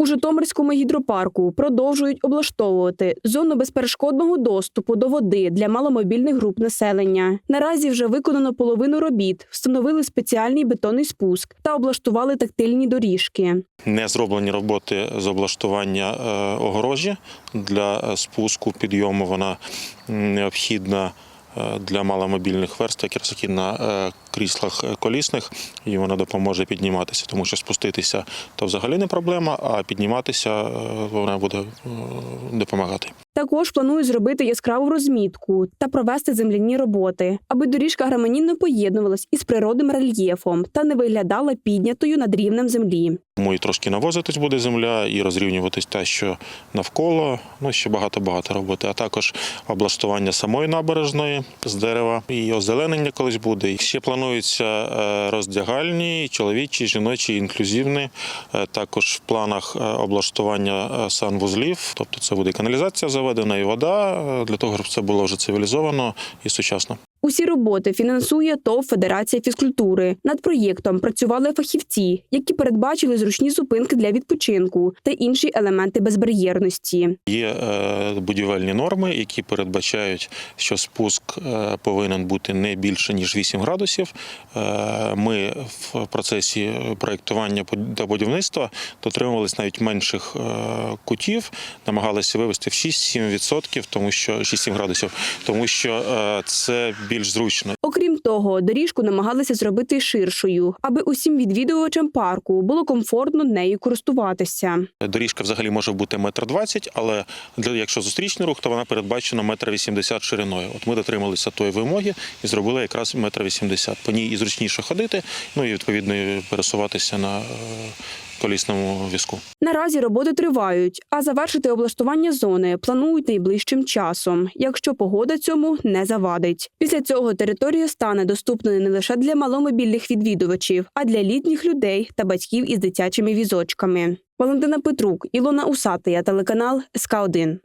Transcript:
У Житомирському гідропарку продовжують облаштовувати зону безперешкодного доступу до води для маломобільних груп населення. Наразі вже виконано половину робіт, встановили спеціальний бетонний спуск та облаштували тактильні доріжки. Не зроблені роботи з облаштування е, огорожі для е, спуску, підйому. Вона необхідна е, для маломобільних верств, якраз які на кріслах е, колісних, і вона допоможе підніматися, тому що спуститися то взагалі не проблема, а підніматися е, вона буде е, допомагати. Також планують зробити яскраву розмітку та провести земляні роботи, аби доріжка гармонійно поєднувалась із природним рельєфом та не виглядала піднятою над рівнем землі. Тому і трошки навозитись буде земля, і розрівнюватись те, що навколо. Ну ще багато-багато роботи. А також облаштування самої набережної з дерева і озеленення колись буде. І ще плануються е, роздягальні, чоловічі, жіночі, інклюзивні. Е, Також в планах е, облаштування санвузлів, тобто це буде каналізація заведена, і вода для того, щоб це було вже цивілізовано і сучасно. Усі роботи фінансує ТОВ Федерація фізкультури. Над проєктом працювали фахівці, які передбачили зручні зупинки для відпочинку та інші елементи безбар'єрності. Є е, будівельні норми, які передбачають, що спуск е, повинен бути не більше ніж 8 градусів. Е, Ми в процесі проєктування та будівництва дотримувалися навіть менших кутів, намагалися вивести в 6-7%, тому що 6-7 градусів, тому що це більш зручно. Окрім того, доріжку намагалися зробити ширшою, аби усім відвідувачам парку було комфортно нею користуватися. Доріжка взагалі може бути метр двадцять, але для якщо зустрічний рух, то вона передбачена метр вісімдесят шириною. От ми дотрималися тої вимоги і зробили якраз метр вісімдесят. По ній і зручніше ходити, ну і відповідно пересуватися на е, колісному візку. Наразі роботи тривають, а завершити облаштування зони планують найближчим часом, якщо погода цьому не завадить. Після цього територія стане доступною не лише для маломобільних відвідувачів, а для літніх людей та батьків із дитячими візочками. Валентина Петрук, Ілона Усатия, телеканал СК 1